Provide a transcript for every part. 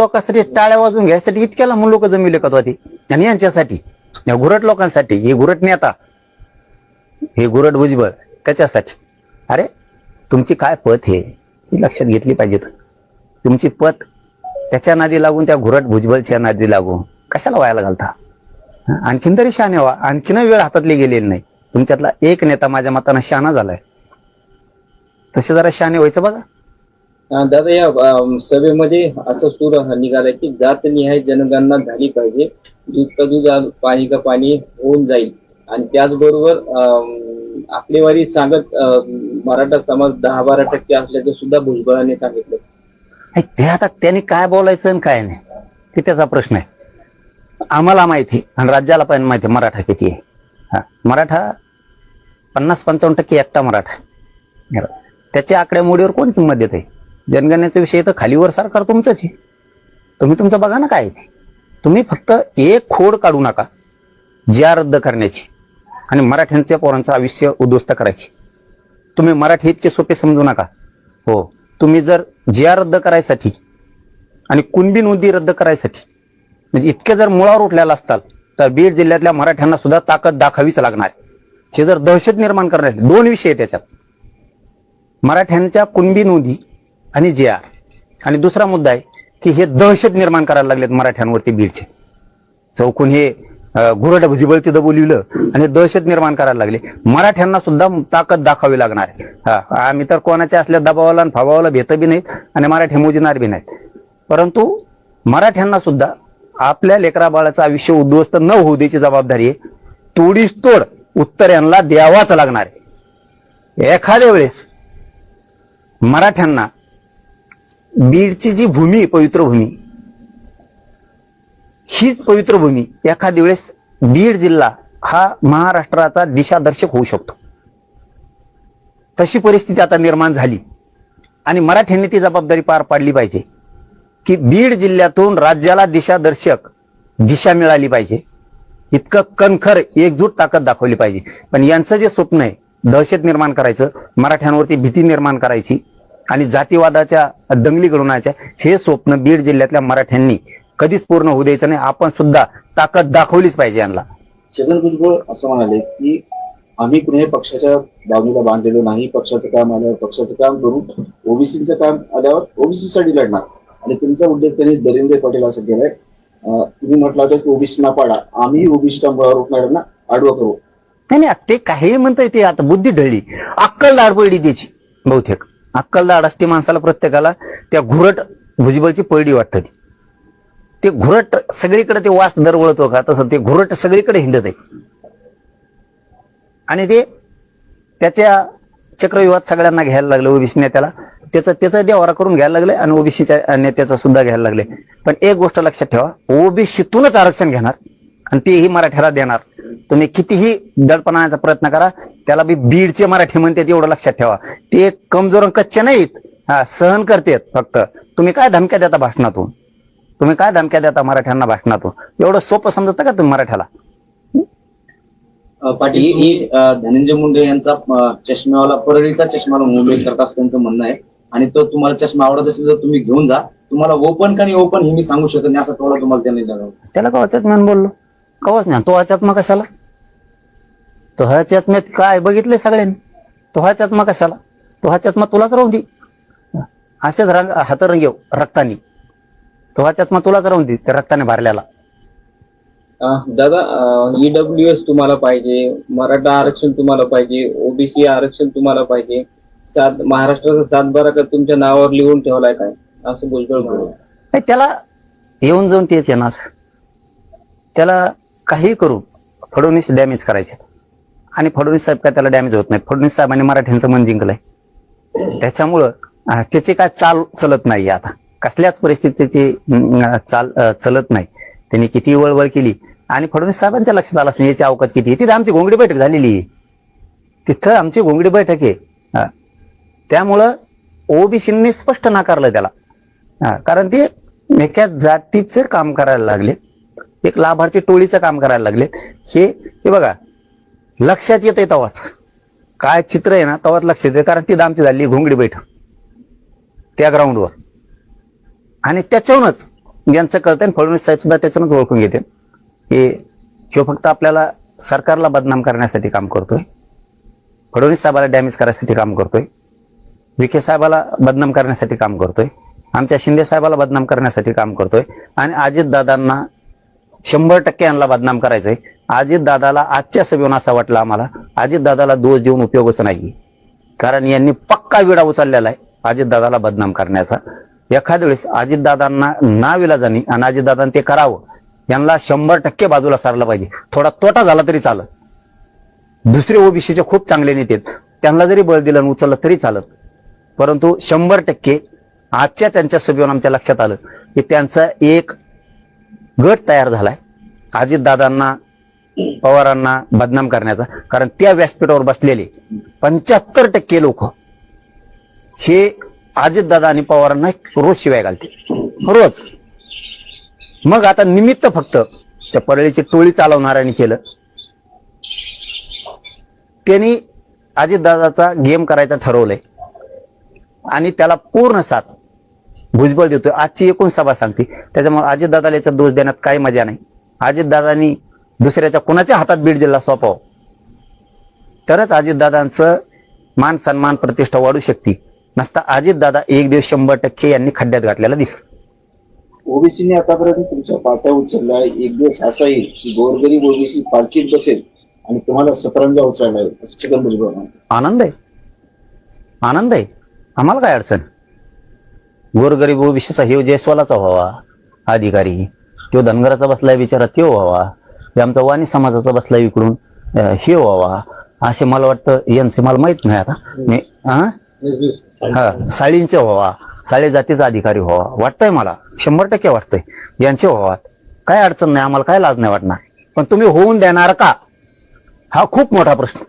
लोकांसाठी टाळ्या वाजून घ्यायसाठी इतक्याला म्हणून लोक जमिले का होती आणि यांच्यासाठी या गुरट लोकांसाठी हे गुरट नेता हे गुरट भुजबळ त्याच्यासाठी. अरे तुमची काय पत हे? ही लक्षात घेतली पाहिजेत. तुमची पत त्याच्या नादी लागून त्या घुरट भुजबळच्या नादी लागून कशाला व्हायला घालता? आणखीन तरी शहाणे व्हा. आणखीन वेळ हातातली गेलेली नाही. तुमच्यातला एक नेता माझ्या मतानं शहाणा झालाय. तसे जरा शहाणे व्हायचं बघा. दादा या सभेमध्ये असं सूर निघालाय की जात निहाय जनगणना झाली पाहिजे. दूध का दूध पाणी का पाणी होऊन जाईल. आणि त्याचबरोबर अं, आकडेवारी सांगत अं, मराठा समाज दहा बारा टक्के असल्याचं सुद्धा भुजबळाने सांगितलं. नाही, ते आता त्यांनी काय बोलायचं आणि काय नाही ते त्याचा प्रश्न आहे. आम्हाला माहिती आणि राज्याला पण माहिती आहे मराठा किती आहे. हा मराठा पन्नास पंचावन्न टक्के एकटा मराठा त्याच्या आकडेमोडीवर कोण किंमत देत आहे जनगणनेचा विषय तर खालीवर सरकार तुमचंच आहे. तुम्ही तुमचं बघा ना काय ते. तुम्ही फक्त एक खोड काढू नका. जिया रद्द करण्याची आणि मराठ्यांच्या पोरांचं आयुष्य उद्ध्वस्त करायची. तुम्ही मराठी इतके सोपे समजू नका. हो. तुम्ही जर जिया रद्द करायसाठी आणि कुणबी नोंदी रद्द करायसाठी म्हणजे इतके जर मुळावर उठलेला असताल तर बीड जिल्ह्यातल्या मराठ्यांना सुद्धा ताकद दाखवावीच लागणार. हे जर दहशत निर्माण करणार दोन विषय त्याच्यात मराठ्यांच्या कुणबी नोंदी आणि जे आर आणि दुसरा मुद्दा आहे की हे दहशत निर्माण करायला लागलेत मराठ्यांवरती बीडचे. चौकून हे घुरट भुजिबळ तिथं बोलविलं आणि दहशत निर्माण करायला लागले. मराठ्यांना सुद्धा ताकद दाखवावी लागणार आहे. हा आम्ही तर कोणाच्या असल्या दबावाला आणि फबावाला भेट बी नाहीत आणि मराठी मोजणार बी नाहीत. परंतु मराठ्यांना सुद्धा आपल्या लेकरा बाळाचं आयुष्य उद्ध्वस्त न होऊ द्यायची जबाबदारी आहे. तोडीस तोड उत्तर यांना द्यावाच लागणार आहे. एखाद्या वेळेस मराठ्यांना बीडची जी भूमी पवित्र भूमी हीच पवित्र भूमी एखाद्या वेळेस बीड जिल्हा हा महाराष्ट्राचा दिशादर्शक होऊ शकतो. तशी परिस्थिती आता निर्माण झाली. आणि मराठ्यांनी ती जबाबदारी पार पाडली पाहिजे की बीड जिल्ह्यातून राज्याला दिशादर्शक दिशा मिळाली पाहिजे. इतकं कणखर एकजूट ताकद दाखवली पाहिजे. पण यांचं जे स्वप्न आहे दहशत निर्माण करायचं मराठ्यांवरती भीती निर्माण करायची आणि जातीवादाच्या दंगली घडवण्याच्या हे स्वप्न बीड जिल्ह्यातल्या मराठ्यांनी कधीच पूर्ण होऊ द्यायचं नाही. आपण सुद्धा ताकद दाखवलीच पाहिजे यांना. छगन भुजबळ असं म्हणाले की आम्ही कुठल्याही पक्षाच्या बाजूला बांधलेलो नाही पक्षाचं काम आल्यावर पक्षाचं काम करू. ओबीसीचं काम आल्यावर ओबीसी साठी लढणार. आणि तुमचा उल्लेख त्यांनी दरिंद्र पटेल असं केलाय. तुम्ही म्हटलं होतं की ओबीसी ना पाडा. आम्ही ओबीसीच्या मुळावर उठणाऱ्यांना आडवं करू. नाही ते काही म्हणताय ते आता बुद्धी ढळली. अक्कल दाड पडली त्याची. बहुतेक. अक्कल दाड असते माणसाला प्रत्येकाला त्या घुरट भुजबळची पळडी वाटते ती. ते घुरट सगळीकडे ते वास दरवळतो का तसं ते घुरट सगळीकडे हिंडत आहे आणि ते त्याच्या चक्रव्यूहात सगळ्यांना घ्यायला लागलं ओबीसी नेत्याला. त्याचं त्याचा देवारा करून घ्यायला लागले आणि ओबीसीच्या नेत्याचा सुद्धा घ्यायला लागले. पण एक गोष्ट लक्षात ठेवा ओबीसीतूनच आरक्षण घेणार आणि तेही मराठ्याला देणार. तुम्ही कितीही दडपणाचा प्रयत्न करा त्याला बी बीडचे मराठी म्हणतात एवढं लक्षात ठेवा. ते कमजोर कच्चे नाहीत. हा सहन करतेत फक्त. तुम्ही काय धमक्या देता भाषणातून? तुम्ही काय धमक्या देता मराठ्यांना भाषणातून? एवढं सोपं समजतं का तुम्ही मराठ्याला? पाटील ही धनंजय मुंडे यांचा चष्म्यावाला परळीचा चष्माला मुंबई करत असं त्यांचं म्हणणं आहे. आणि तो तुम्हाला चष्मा आवडत असेल तर तुम्ही घेऊन जा. तुम्हाला ओपन का नाही ओपन हे मी सांगू शकत नाही असा थोडा तुम्हाला त्यांनी त्याला कवाच्याच मी बोललो. कवाच नाही. तो आचात्मा कशाला तो हा चष्म्यात काय बघितले सगळ्यांनी? तो हा चष्मा कशाला तो हा चष्मा तुलाच राहून दे. असेच रंग हातरंगेव रक्तानी. तो हा चष्मा तुलाच राहून दे त्या रक्ताने भरलेला. दादा ईडब्ल्यू एस तुम्हाला पाहिजे मराठा आरक्षण तुम्हाला पाहिजे ओबीसी आरक्षण तुम्हाला पाहिजे. सात महाराष्ट्राचा सातबारा का तुमच्या नावावर लिहून ठेवलाय काय? असं नाही त्याला येऊन जाऊन तेच येणार. त्याला काही करू फडणवीस डॅमेज करायचे. आणि फडणवीस साहेब काय त्याला डॅमेज होत नाही. फडणवीस साहेबांनी मराठ्यांचं मन जिंकलंय. त्याच्यामुळं त्याचे त्याची काय चाल चलत नाही आता. कसल्याच परिस्थितीची चाल चलत नाही. त्यांनी किती वळवळ केली. आणि फडणवीस साहेबांच्या लक्षात आलं असेल याची अवकात किती. आहे तिथं आमची घोंगडी बैठक झालेली आहे. तिथं आमची घोंगडी बैठक आहे. त्यामुळं ओबीसींनी स्पष्ट नाकारलं त्याला. कारण ते एका जातीचं काम करायला लागले. एक लाभार्थी टोळीचं काम करायला लागले हे हे बघा लक्षात येते तेव्हाच काय चित्र आहे ना तेव्हाच लक्षात येते कारण ती दामची झाली घोंगडी बैठक. त्या ग्राउंडवर आणि त्याच्याहूनच ज्यांचं कळतंय फडणवीस साहेब सुद्धा त्याच्यानंच ओळखून घेते. की हे फक्त आपल्याला सरकारला बदनाम करण्यासाठी काम करतोय. फडणवीस साहेबाला डॅमेज करायसाठी काम करतोय. विखे साहेबाला बदनाम करण्यासाठी काम करतोय. आमच्या शिंदे साहेबाला बदनाम करण्यासाठी काम करतोय. आणि अजितदादांना शंभर टक्के यांना बदनाम करायचंय. अजितदादाला आजच्या सभेहून असा वाटला आम्हाला अजितदादाला दोष देऊन उपयोगच नाही कारण यांनी पक्का विडा उचललेला आहे अजितदादाला बदनाम करण्याचा. एखाद्या वेळेस अजितदादांना नाविलाजानी आणि अजितदादांनी ते करावं यांना शंभर टक्के बाजूला सारलं पाहिजे. थोडा तोटा झाला तरी चालत. दुसरे ओबीसीचे खूप चांगले नेते आहेत. त्यांना जरी बळ दिलं आणि उचललं तरी चालत. परंतु शंभर टक्के आजच्या त्यांच्या सभेवर आमच्या लक्षात आलं की त्यांचा एक गट तयार झालाय. अजितदादांना पवारांना बदनाम करण्याचा. कारण त्या व्यासपीठावर बसलेले पंच्याहत्तर टक्के लोक हे अजितदादा आणि पवारांना रोज शिवाय घालते रोज. मग आता निमित्त फक्त त्या परळीची टोळी चालवणाऱ्यांनी केलं. त्यांनी अजितदादाचा गेम करायचा ठरवलंय. आणि त्याला पूर्ण साथ भुजबळ देतोय. आजची एकूण सभा सांगते. त्याच्यामुळे अजितदादाला याचा दोष देण्यात काही मजा नाही. अजितदादांनी दुसऱ्याच्या कुणाच्या हातात बीड जिल्हा सोपावं? तरच अजितदादांचं मान सन्मान प्रतिष्ठा वाढू शकते. नसता अजितदादा एक दिवस शंभर टक्के यांनी खड्ड्यात घातलेला दिसत ओबीसीने आतापर्यंत तुमच्या पाट्या उचलल्या. एक दिवस असा येईल की गोरगरीब ओबीसी पालखीत बसेल आणि तुम्हाला सतरंजा उचलायला म्हणतात. आनंद आहे. आनंद आहे. आम्हाला काय अडचण? गोरगरीब ओबीसीचा हे जयस्वालाचा व्हावा अधिकारी. तो धनगराचा बसलाय बिचारा तो व्हावा. हे आमचा वाणी समाजाचा बसलाय इकडून हे व्हावा. असे मला वाटतं यांचे मला माहीत नाही आता. मी हा साळींचे व्हावा. साळे जातीचा अधिकारी व्हावा. वाटतंय मला. शंभर टक्के वाटतंय. यांचे व्हावा काय अडचण नाही आम्हाला काय लाज नाही वाटणार. पण तुम्ही होऊन देणार का? हा खूप मोठा प्रश्न.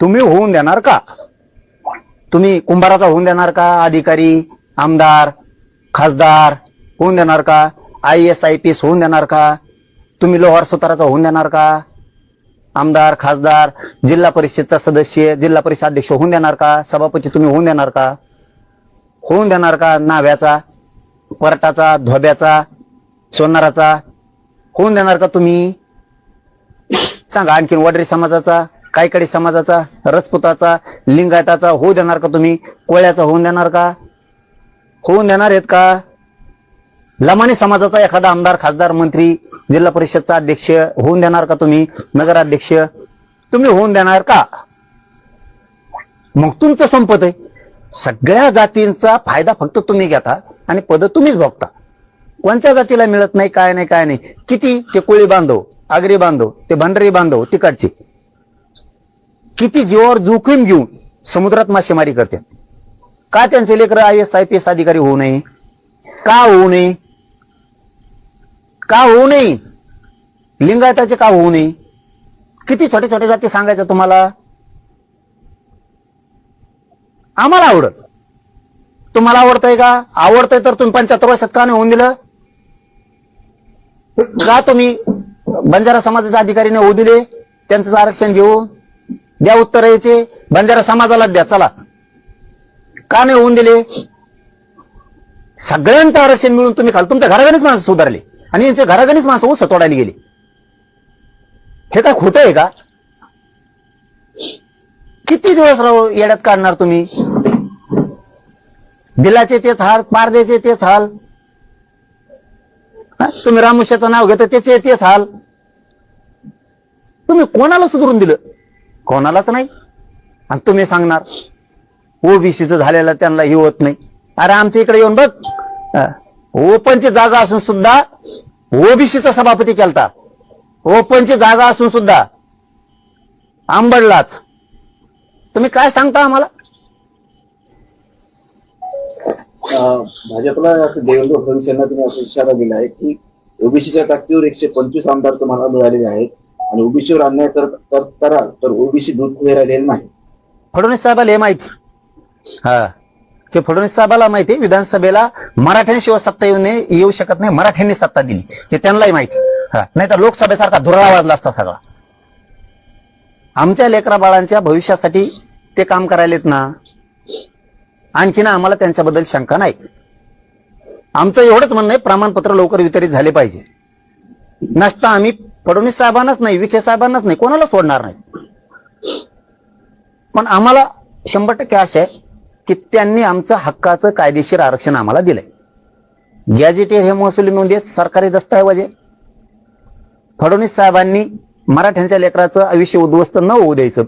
तुम्ही होऊन देणार का? तुम्ही कुंभाराचा होऊन देणार का अधिकारी? आमदार खासदार होऊन देणार का? I S I P S होऊन देणार का? तुम्ही लोहार सुताराचा होऊन देणार का? आमदार खासदार जिल्हा परिषदचा सदस्य जिल्हा परिषद अध्यक्ष होऊन देणार का? सभापती तुम्ही होऊन देणार का? होऊन देणार का? नाव्याचा परटाचा धोब्याचा सोनाराचा होऊन देणार का तुम्ही? सांगा आणखीन वडरी समाजाचा कायकडी समाजाचा रजपुताचा लिंगायताचा होऊ देणार का तुम्ही? कोळ्याचा होऊन देणार का? होऊन देणार आहेत का? लमानी समाजाचा एखादा आमदार खासदार मंत्री जिल्हा परिषदचा अध्यक्ष होऊन देणार का तुम्ही? नगराध्यक्ष तुम्ही होऊन देणार का? मग तुमचं संपत आहे. सगळ्या जातींचा फायदा फक्त तुम्ही घेता आणि पद तुम्हीच भोगता. कोणत्या जातीला मिळत नाही काय नाही काय नाही. किती? ते कोळी बांधव आगरी बांधव ते भंडारी बांधव तिकडचे. किती जीवावर जोखीम घेऊन समुद्रात मासेमारी करतात. का त्यांचे लेकर I S I P S अधिकारी होऊ नये. का होऊ नये? का होऊ नये? लिंगायताचे का होऊ नये? किती छोटे छोटे जाती सांगायचं तुम्हाला? आम्हाला आवडत. तुम्हाला आवडतंय का? आवडतंय तर तुम्ही पंच्याहत्तर वर्षात का नाही होऊन दिलं? का तुम्ही बंजारा समाजाचे अधिकारीने होऊ दिले? त्यांचं आरक्षण घेऊ. द्या उत्तर यायचे बंजारा समाजाला द्या. चला. का नाही होऊन दिले. सगळ्यांचं आरक्षण मिळून तुम्ही खाल तुमच्या घराघरीच माणसं सुधारले. आणि यांच्या घराघरीच माणसं ऊस तोडायला गेली. हे काय खोटं आहे का? किती दिवस राहू येड्यात काढणार तुम्ही? बिलाचे तेच हाल पारद्याचे तेच हाल. तुम्ही रामुष्याचं नाव घेता त्याचे तेच हाल. तुम्ही कोणाला सुधरून दिलं? कोणालाच नाही. आणि तुम्ही सांगणार. ओबीसीचं झालेलं त्यांना हे होत नाही. अरे आमच्या इकडे येऊन बघ. ओपनची जागा असून सुद्धा ओबीसीचा सभापती केलता. ओपनची जागा असून सुद्धा आंबडलाच. तुम्ही काय सांगता आम्हाला? भाजपला देवेंद्र फडणवीस यांना तुम्ही असा इशारा दिला आहे की ओबीसीच्या ताकदीवर एकशे पंचवीस आमदार तुम्हाला मिळालेले आहेत आणि ओबीसीवर अन्याय कर कर- कराल तर ओबीसी दूध पुढे राहिलेलं नाही. फडणवीस साहेबाला हे माहिती. हा. ते फडणवीस साहेबाला माहिती विधानसभेला मराठ्यांशिवाय सत्ता येऊ नये येऊ शकत नाही मराठ्यांनी सत्ता दिली. हे त्यांनाही माहिती हा. नाही तर लोकसभेसारखा धुरळा वाजला असता सगळा. आमच्या लेकरा बाळांच्या भविष्यासाठी ते काम करायलेत ना. आणखीन आम्हाला त्यांच्याबद्दल शंका नाही. आमचं एवढंच म्हणणं आहे प्रमाणपत्र लवकर वितरित झाले पाहिजे. नसता आम्ही फडणवीस साहेबांनाच नाही विखे साहेबांनाच नाही कोणाला सोडणार नाही. पण आम्हाला शंभर टक्के आशा आहे की त्यांनी आमचं हक्काचं कायदेशीर आरक्षण आम्हाला दिलंय. गॅजेटियर हे महसुली नोंदी सरकारी दस्तऐवज आहे. फडणवीस साहेबांनी मराठ्यांच्या लेकराचं आयुष्य उद्ध्वस्त न होऊ द्यायचं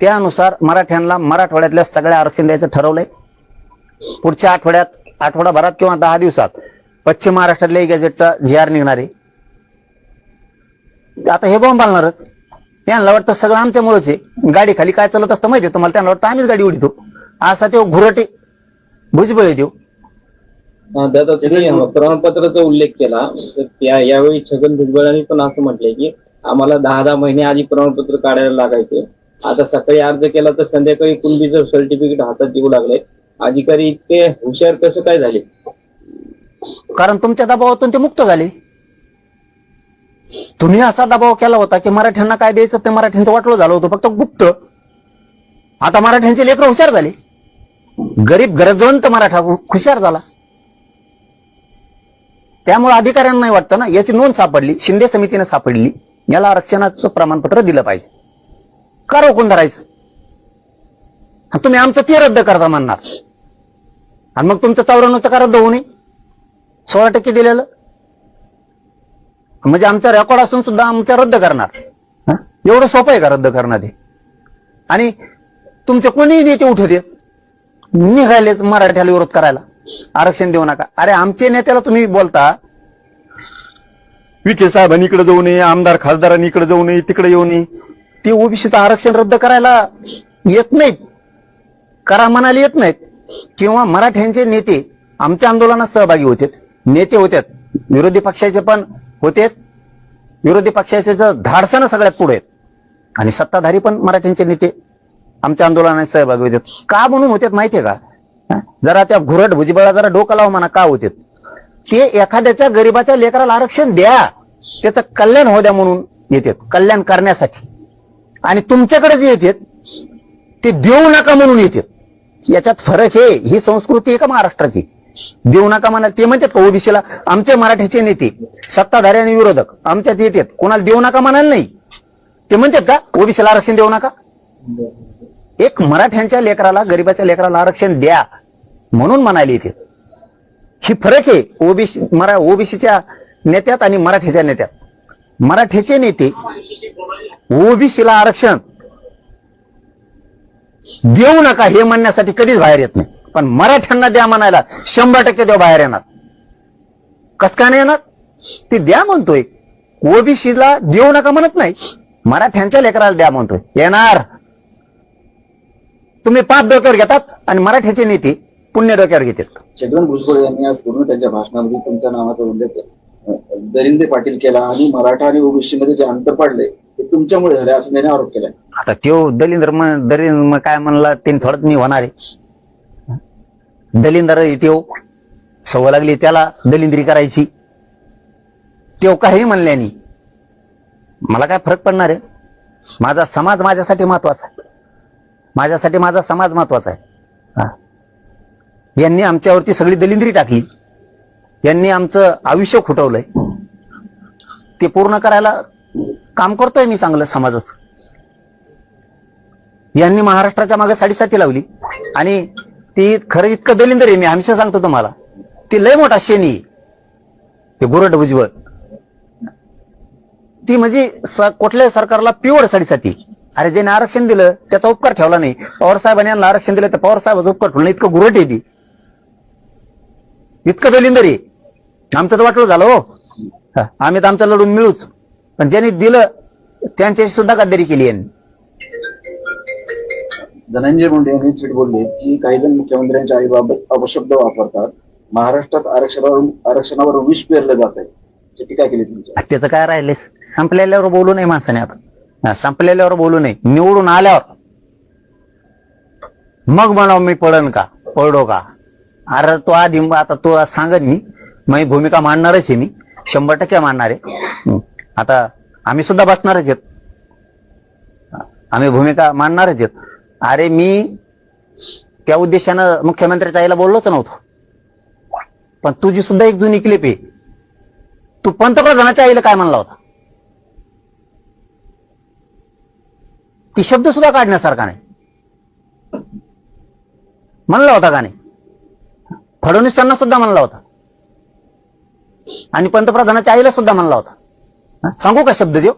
त्यानुसार मराठ्यांना मराठवाड्यातल्या सगळ्या आरक्षण द्यायचं ठरवलंय. पुढच्या आठवड्यात आठवडाभरात किंवा दहा दिवसात पश्चिम महाराष्ट्रातल्या गॅजेटचा जी आर निघणार आहे. आता हे बॉम्ब बांधणारच. त्यांना वाटतं सगळं आमच्यामुळेच आहे. गाडी खाली काय चालत असतं माहिती तुम्हाला त्यांना वाटतं आम्हीच गाडी उडीतो. असा तो घुरटे. भुजबळ अं, दादा तुम्ही प्रमाणपत्राचा उल्लेख केला. तर त्या यावेळी छगन भुजबळांनी पण असं म्हटलंय की आम्हाला दहा दहा महिने आधी प्रमाणपत्र काढायला लागायचे. आता सकाळी अर्ज केला तर संध्याकाळी कुणबीचं सर्टिफिकेट हातात देऊ लागले. अधिकारी इतके हुशार कसं काय झाले? कारण तुमच्या दबावातून ते मुक्त झाले. तुम्ही असा दबाव केला होता की मराठ्यांना काय द्यायचं ते मराठ्यांचं वाटलं झालं होतं फक्त गुप्त. आता मराठ्यांचे लेकर हुशार झाले. गरीब गरजवंत मराठा हुशार झाला. त्यामुळे अधिकाऱ्यांना नाही वाटतं ना याची नोंद सापडली शिंदे समितीने सापडली याला आरक्षणाचं प्रमाणपत्र दिलं पाहिजे. का रोखून धरायचं? आणि तुम्ही आमचं ते रद्द करता म्हणणार. आणि मग तुमचं चौऱ्याण्णवचं का रद्द होऊ नये? सोळा टक्के दिलेलं? म्हणजे आमचा रेकॉर्ड असून सुद्धा आमचा रद्द करणार. एवढं सोपं आहे का रद्द करणं ते? आणि तुमचे कोणीही नेते उठते येत निघाले मराठ्याला विरोध करायला. आरक्षण देऊ नका. अरे आमचे नेत्याला तुम्ही बोलता. विखे साहेबांनी इकडे जाऊ नये आमदार खासदारांनी इकडे जाऊ नये तिकडे येऊ नये. ते ओबीसीचं आरक्षण रद्द करायला येत नाहीत. करा म्हणाले येत नाहीत. किंवा मराठ्यांचे नेते आमच्या आंदोलनात सहभागी होते नेते होते विरोधी पक्षाचे पण होते विरोधी पक्षाचे जर धाडसानं सगळ्यात पुढे आहेत. आणि सत्ताधारी पण मराठ्यांचे नेते. आमच्या आंदोलनात सहभागी होते. का म्हणून होत्यात माहितीये का? जरा त्या घुरट भुजबळा जरा डोकं लावा म्हणा का होते ते एखाद्याच्या गरीबाच्या लेकराला आरक्षण द्या. त्याचं कल्याण हो द्या म्हणून येतात. कल्याण करण्यासाठी. आणि तुमच्याकडे जे येतात ते देऊ नका म्हणून येतात. याच्यात फरक आहे ही संस्कृती आहे का महाराष्ट्राची? देऊ नका म्हणाल ते म्हणतात का ओबीसीला? आमचे मराठ्याचे नेते सत्ताधारी आणि विरोधक आमच्यात येतात. कोणाला देऊ नका म्हणाल नाही. ते म्हणतात का ओबीसीला आरक्षण देऊ नका? एक मराठ्यांच्या लेकराला गरीबाच्या लेकराला आरक्षण द्या म्हणून म्हणायला इथे. ही फरक आहे ओबीसी मरा ओबीसीच्या नेत्यात आणि मराठीच्या नेत्यात. मराठीचे नेते ओबीसीला आरक्षण देऊ नका हे म्हणण्यासाठी कधीच बाहेर येत नाही. पण मराठ्यांना द्या म्हणायला शंभर टक्के देव बाहेर येणार. कस का नाही येणार? ते द्या म्हणतोय. ओबीसीला देऊ नका म्हणत नाही. मराठ्यांच्या लेकराला द्या म्हणतोय. येणार. तुम्ही पाच डोक्यावर घेतात आणि मराठ्याचे नेते पुण्य डोक्यावर घेतात. छगन भुजबळ यांनी आज पूर्ण त्यांच्या भाषणामध्ये तुमच्या नावाचा उल्लेख दरिंदे पाटील केला आणि मराठा आणि ओबीसी मध्ये जे अंतर पडले ते तुमच्यामुळे झाले असं त्याने आरोप केलाय आता त्यो दलिंद्र म- काय म्हणला त्यांनी थोडंच मी होणार आहे. दलिंदर त्यो सवय लागली त्याला दलिंद्री करायची. त्यो काही म्हणल्यानी मला काय फरक पडणार आहे? माझा समाज माझ्यासाठी महत्त्वाचा आहे. माझ्यासाठी माझा समाज महत्त्वाचा आहे. हा. यांनी आमच्यावरती सगळी दलिंद्री टाकली. यांनी आमचं आयुष्य खुटवलंय. ते पूर्ण करायला काम करतोय मी चांगलं समाजाचं. यांनी महाराष्ट्राच्या मागे साडेसाती लावली. आणि ती खरं इतकं दलिंदर आहे मी हमेशा सांगतो तुम्हाला. ती लय मोठा शेणी ते गुरट भुजबळ ती म्हणजे स- कुठल्याही सरकारला प्युअर साडेसाती. अरे ज्याने आरक्षण दिलं त्याचा उपकार ठेवला नाही. पवार साहेबांनी यांना आरक्षण दिलं तर पवार साहेबाचा उपकार ठेवला इतकं गुरट आहे ती. इतकं दलिंदर आमचं तर वाटलं झालं हो. आम्ही तर आमचं लढून मिळूच. पण ज्यांनी दिलं त्यांच्याशी सुद्धा गद्दारी केली यांनी. धनंजय मुंडे यांनी थेट बोलले की काही जण मुख्यमंत्र्यांच्या आईबाबत अपशब्द वापरतात. महाराष्ट्रात आरक्षणावर आरक्षणावर विष पेरलं जात आहे टीका केली त्याचं. काय राहिले संपलेल्यावर बोलू नये माणसाने आता. संपलेल्यावर बोलू नये. निवडून आल्यावर. मग म्हणावं मी पडन का? पडो का? अरे तो आधी आता तो सांगत मी मी भूमिका मांडणारच आहे मी. शंभर टक्के मांडणार आहे. आता आम्ही सुद्धा बसणारच आहेत. आम्ही भूमिका मांडणारच आहेत. अरे मी त्या उद्देशानं मुख्यमंत्र्याच्या आईला बोललोच नव्हतो. पण तुझी सुद्धा एक जुनी क्लिप आहे. तू पंतप्रधानाच्या आईला काय म्हणला होता? ती शब्द सुद्धा काढण्यासारखा नाही. म्हणला होता का नाही? फडणवीसांना सुद्धा म्हणला होता. आणि पंतप्रधानाच्या आईला सुद्धा म्हणला होता. सांगू का शब्द देव?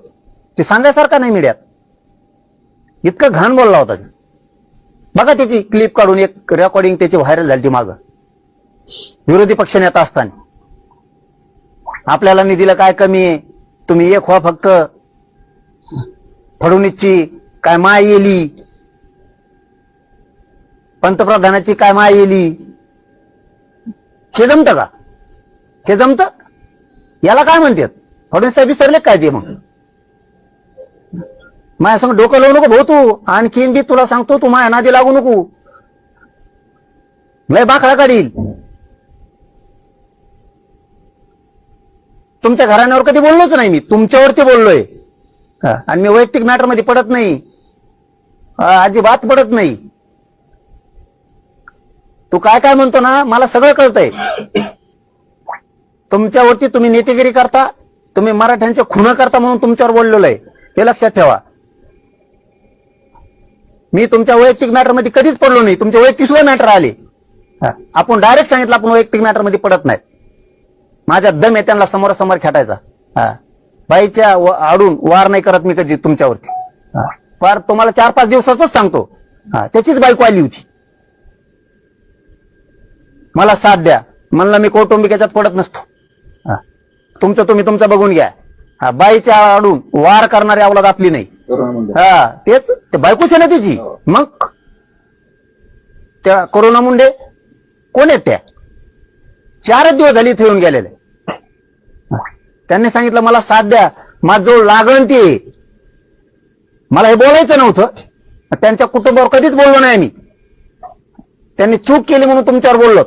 ते सांगायसारखा नाही मीडियात. इतकं घाण बोलला होता ते. बघा त्याची क्लिप काढून एक रेकॉर्डिंग त्याची व्हायरल झाली ती माग. विरोधी पक्ष नेता असताना. आपल्याला निधीला काय कमी आहे? तुम्ही एक व्हा फक्त. फडणवीसची काय माय येली? पंतप्रधानाची काय माय येली? हे जमत का? हे जमतं? याला काय म्हणतात? फडणवीस साहेब विसरले काय ते मग? माझ्या संग डोकं लावू नको भाऊ तू. आणखीन बी तुला सांगतो तू माझ्या नादी लागू नको. लय बाखळा काढील. तुमच्या घराण्यावर कधी बोललोच नाही मी. तुमच्यावरती बोललोय. आणि मी वैयक्तिक मॅटरमध्ये पडत नाही. अजिबात पडत नाही. तू काय काय म्हणतो ना मला सगळं कळतंय. तुमच्यावरती तुम्ही नेतेगिरी करता तुम्ही मराठ्यांचे खुनं करता म्हणून तुमच्यावर बोललेलो आहे. हे लक्षात ठेवा. मी तुमच्या वैयक्तिक मॅटरमध्ये कधीच पडलो नाही. तुमचे वैयक्तिक सुद्धा मॅटर आले. हा, आपण डायरेक्ट सांगितलं आपण वैयक्तिक मॅटरमध्ये पडत नाही माझ्या दम आहे त्यांना समोरासमोर खेटायचा. हा. बाईच्या आडून वार नाही करत मी कधी तुमच्यावरती. हा, फार तुम्हाला चार पाच दिवसाच सांगतो. हा. त्याचीच बायको आली होती. मला साथ द्या. म्हणलं मी कौटुंबिक याच्यात पडत नसतो. हा. तुमचं तुम्ही तुमचं बघून घ्या. हा बाईच्या आडून वार करणारी अवलाद आपली नाही. हा तेच ते बायकोच आहे ना त्याची मग? त्या कोरोना मुंडे? कोण आहेत त्या? चारच दिवस झाली इथे येऊन गेलेले. हा. त्यांनी सांगितलं मला साथ द्या. माझं लागण ते मला हे बोलायचं नव्हतं. त्यांच्या कुटुंबावर कधीच बोललो नाही मी. त्यांनी चूक केली म्हणून तुमच्यावर बोललो.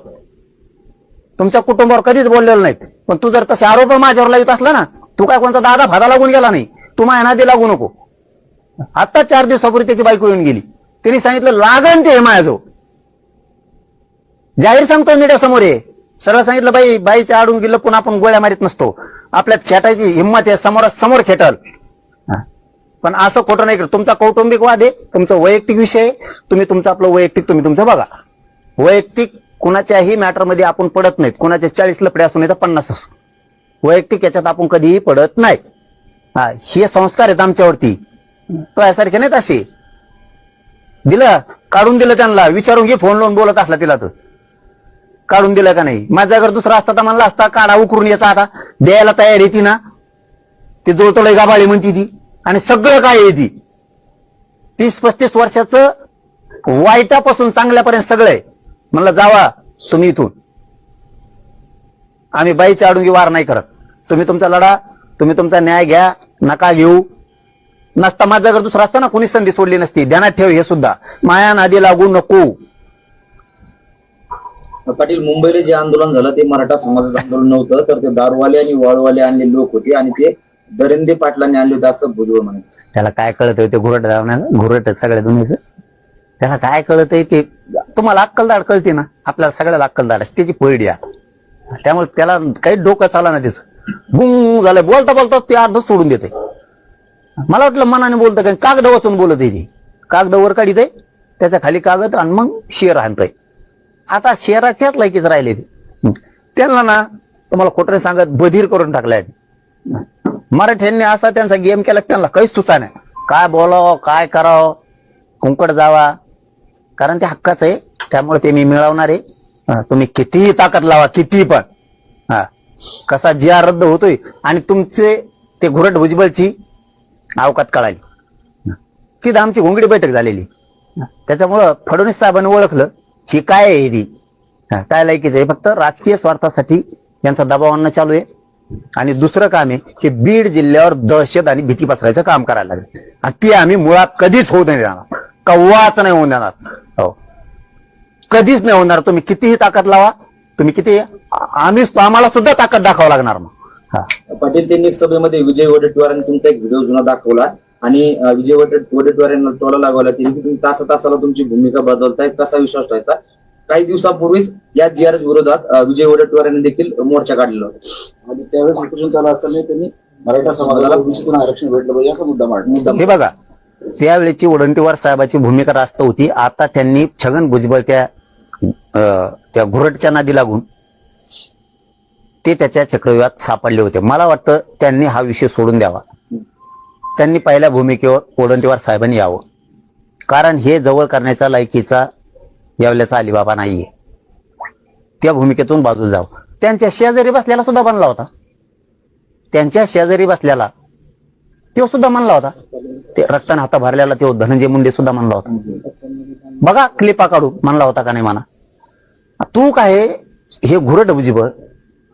तुमच्या कुटुंबावर कधीच बोललेलं नाही पण तू जर तसे आरोप माझ्यावर लावित असला ना तू काय कोणता दादा भादा लागून गेला नाही. तू माझ्या नादी लागू नको. आता चार दिवसापूर्वी त्याची बायको येऊन गेली. त्यांनी सांगितलं लागण ते माझ्याजवळ. जाहीर सांगतोय मीडिया समोर आहे सरळ सांगितलं बाई बाईच्या आडून गेलं पण आपण गोळ्या मारीत नसतो. आपल्यात खेटायची हिंमत आहे समोर समोर खेटल. पण असं खोटं नाही करत तुमचा कौटुंबिक वाद आहे तुमचा वैयक्तिक विषय आहे. तुम्ही तुमचं आपलं वैयक्तिक तुम्ही तुमचं बघा. वैयक्तिक कुणाच्याही मॅटरमध्ये आपण पडत नाहीत. कुणाच्या चाळीस लपडे असू नाही तर पन्नास असू. वैयक्तिक याच्यात आपण कधीही पडत नाही. हा हे संस्कार आहेत आमच्यावरती. तो यासारखे नाहीत असे. दिलं काढून दिलं त्यांना. विचारून घे फोन लावून बोलत असला तिला तर. काढून दिलं का नाही? माझा जर दुसरा असता तर म्हणला असता काढा उकरून याचा आता. द्यायला तयार येते ना. ती जोडतोय गाबाळी म्हणती ती. आणि सगळं काय आहे ती? तीस पस्तीस वर्षाचं वाईटापासून चांगल्यापर्यंत सगळं आहे. म्हणलं जावा तुम्ही इथून. आम्ही बाईच्या आडून वार नाही करत. तुम्ही तुमचा लढा तुम्ही तुमचा न्याय घ्या नका घेऊ. नसता माझा जर दुसरा असता ना कोणी संधी सोडली नसती. ध्यानात ठेव हे सुद्धा. माया नादी लागू नको. पाटील मुंबईला जे आंदोलन झालं ते मराठा समाजाचं आंदोलन नव्हतं तर ते दारूवाले आणि वाळवाले आणले लोक होते आणि ते दरिंदे पाटलांनी आणले होते असं भुजबळ म्हणे त्याला काय कळत ते घुरट धावण्याचं घुरट सगळ्या दुनियेचं? त्याला काय कळत ते? तुम्हाला अक्कलदाड कळते ना? आपल्याला सगळ्याला अक्कलदाड असते त्याची पैडी आता त्यामुळे त्याला काही डोकं चाला ना त्याचं. गुंग झालं बोलता बोलता ते अर्ध सोडून देते मला वाटलं मनाने बोलतं काय कागद वाचून बोलत आहे ती. कागद वर काढित आहे. त्याच्याखाली कागद आणि मग शेर आणतंय आता शहराच्याच लायकीच राहिले ते. त्यांना ना तुम्हाला खोटं सांगत बधीर करून टाकलाय मराठ्यांनी असा त्यांचा गेम केला त्यांना काहीच सुचा नाही. काय बोलावं काय करावं कुंकड जावा. कारण ते हक्काच आहे त्यामुळे ते मी मिळवणार आहे. तुम्ही कितीही ताकद लावा कितीही पण. हा कसा जी आर रद्द होतोय आणि तुमचे ते घुरट भुजबळची अवकात कळाली. तिथं आमची घोंगडी बैठक झालेली. त्याच्यामुळं फडणवीस साहेबांनी ओळखलं. ही काय आहे ती काय लायकीच आहे? फक्त राजकीय स्वार्थासाठी यांचा दबाव आणणं चालू आहे. आणि दुसरं काम आहे की बीड जिल्ह्यावर दहशत आणि भीती पसरायचं काम करायला लागले. आणि ते आम्ही मुळात कधीच होऊ नाही देणार. कव्वाच नाही होऊन देणार. हो. कधीच नाही होणार. तुम्ही कितीही ताकद लावा. तुम्ही किती आम्ही आम्हाला सुद्धा ताकद दाखवावं लागणार मग. हा. पाटील त्यांनी सभेमध्ये विजय वडेट्टीवारांनी तुमचा एक व्हिडिओ जुना दाखवला. आणि विजय वडे- वडेट्टीवार यांना टोला लागवला त्यांनी की तुम्ही तासा तासाला तुमची भूमिका बदलताय कसा विश्वास ठेवायचा काही दिवसापूर्वीच या जी आर विरोधात विजय वडेट्टीवार यांनी देखील मोर्चा काढलेला होता. आणि त्यावेळेस उपोषण झालं असताना त्यांनी मराठा समाजाला ओबीसीतून आरक्षण भेटलं पाहिजे असा मुद्दा मांडला. हे बघा त्यावेळेची वडंटीवार साहेबाची भूमिका रास्त होती. आता त्यांनी छगन भुजबळ त्या अं, त्या घुरटच्या नादी लागून ते त्याच्या चक्रव्यूहात सापडले होते. मला वाटतं त्यांनी हा विषय सोडून द्यावा. त्यांनी पहिल्या भूमिकेवर वडंटीवार साहेबांनी यावं. कारण हे जवळ करण्याचा लायकीचा यावल्याचा अलिबाबा नाहीये. त्या भूमिकेतून बाजूला जावं. त्यांच्या शेजारी बसल्याला सुद्धा बनला होता. त्यांच्या शेजारी बसल्याला तो सुद्धा म्हणला होता. ते रक्तान हाता भरलेला तो धनंजय मुंडे सुद्धा म्हणला होता. बघा क्लिपा काढू म्हणला होता का नाही म्हणा. तू काय हे घुरट भुजिब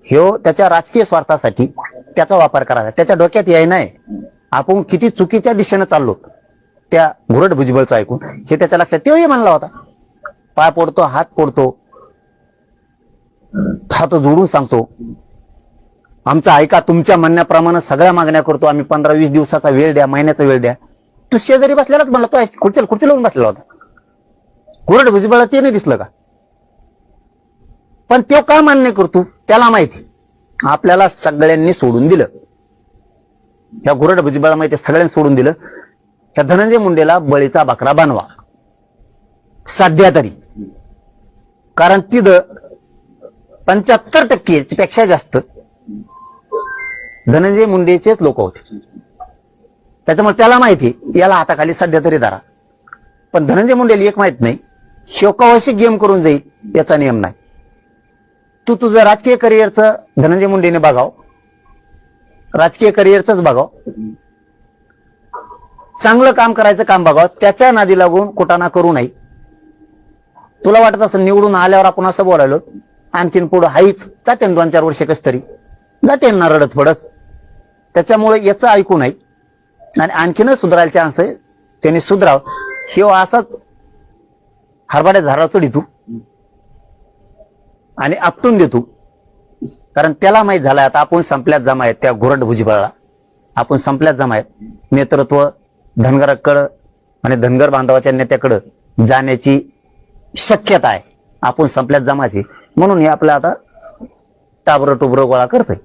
हे हो, त्याच्या राजकीय स्वार्थासाठी त्याचा वापर करायचा. त्याच्या डोक्यात याय नाही आपण किती चुकीच्या दिशेने चाललो त्या घुरट भुजबळचं ऐकून हे त्याच्या लक्षात तोही म्हणला होता. पाय पोडतो हात पोडतो हात जोडून सांगतो आमचा ऐका तुमच्या म्हणण्याप्रमाणे सगळ्या मागण्या करतो आम्ही पंधरा वीस दिवसाचा वेळ द्या महिन्याचा वेळ द्या. तू शेजारी बसलेलाच म्हणला तो खुर्चीला खुर्ची लावून बसलेला होता. घुरट भुजबळा ते नाही दिसलं का? पण तो का मान्य करतो? त्याला माहिती. आपल्याला सगळ्यांनी सोडून दिलं. ह्या गुरड भुजबळा माहिती सगळ्यांनी सोडून दिलं. त्या धनंजय मुंडेला बळीचा बकरा बांधवा सध्या तरी. कारण तिथं पंच्याहत्तर टक्के पेक्षा जास्त धनंजय मुंडेचेच लोक होते. त्याच्यामुळे त्याला माहिती याला हाताखाली सध्या तरी धरा. पण धनंजय मुंडेला एक माहीत नाही शोकावशी गेम करून जाईल याचा नियम नाही. तू तुझं राजकीय करिअरचं धनंजय मुंडेने बघाव. राजकीय करिअरच बघाव. चांगलं काम करायचं काम बघावं. त्याच्या नादी लागून कुटाणा करू नये. तुला वाटत असं निवडून आल्यावर आपण असं बोलायलो आणखीन पुढं हाईच जाते दोन चार वर्ष कस तरी. जाते ना रडत पडत. त्याच्यामुळे याचं ऐकू नये. आणि आणखीनच सुधारायला चान्स आहे. त्याने सुधराव. शिव असाच हरभाड्या झाडा चढितो आणि आपटून देतो कारण त्याला माहीत झालं आता आपण संपल्यात जमा आहेत त्या घोरट भुजबळाला. आपण संपल्यात जमा आहेत. नेतृत्व धनगराकडं आणि धनगर बांधवाच्या नेत्याकडं जाण्याची शक्यता आहे. आपण संपल्यात जमाची म्हणून हे आपलं आता टाबरं टुबरं गोळा करतोय.